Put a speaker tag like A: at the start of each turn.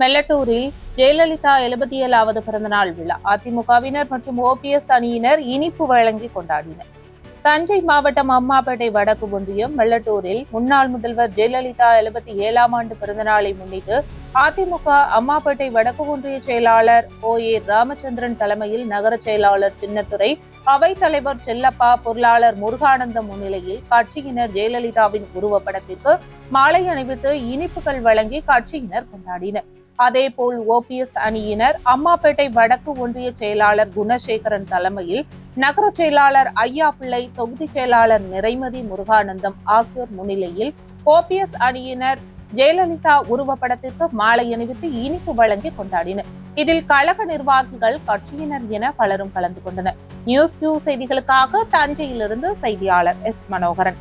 A: மெல்லட்டூரில் ஜெயலலிதா எழுபத்தி ஏழாவது பிறந்தநாள் விழா. அதிமுகவினர் மற்றும் ஓபிஎஸ் அணியினர் இனிப்பு வழங்கி கொண்டாடினர். தஞ்சை மாவட்டம் அம்மாப்பேட்டை வடக்கு ஒன்றியம் மெல்லட்டூரில் முன்னாள் முதல்வர் ஜெயலலிதா எழுபத்தி ஏழாம் ஆண்டு பிறந்தநாளை முன்னிட்டு அதிமுக அம்மாப்பேட்டை வடக்கு ஒன்றிய செயலாளர் ஓ ஏ ராமச்சந்திரன் தலைமையில் நகர செயலாளர் சின்னத்துறை அவைத் தலைவர் செல்லப்பா பொருளாளர் முருகானந்தம் முன்னிலையில் கட்சியினர் ஜெயலலிதாவின் உருவப்படத்திற்கு மாலை அணிவித்து இனிப்புகள் வழங்கி கட்சியினர் கொண்டாடினர். அதேபோல் ஓபிஎஸ் அணியினர் அம்மாப்பேட்டை வடக்கு ஒன்றிய செயலாளர் குணசேகரன் தலைமையில் நகர செயலாளர் ஐயா பிள்ளை தொகுதி செயலாளர் நிறைமதி முருகானந்தம் ஆகியோர் முன்னிலையில் ஓபிஎஸ் அணியினர் ஜெயலலிதா உருவப்படத்திற்கு மாலை அணிவித்து இனிப்பு வழங்கி கொண்டாடினர். இதில் கழக நிர்வாகிகள் கட்சியினர் என பலரும் கலந்து கொண்டனர். நியூஸ் கியூ செய்திகளுக்காக தஞ்சையிலிருந்து செய்தியாளர் எஸ் மனோகரன்.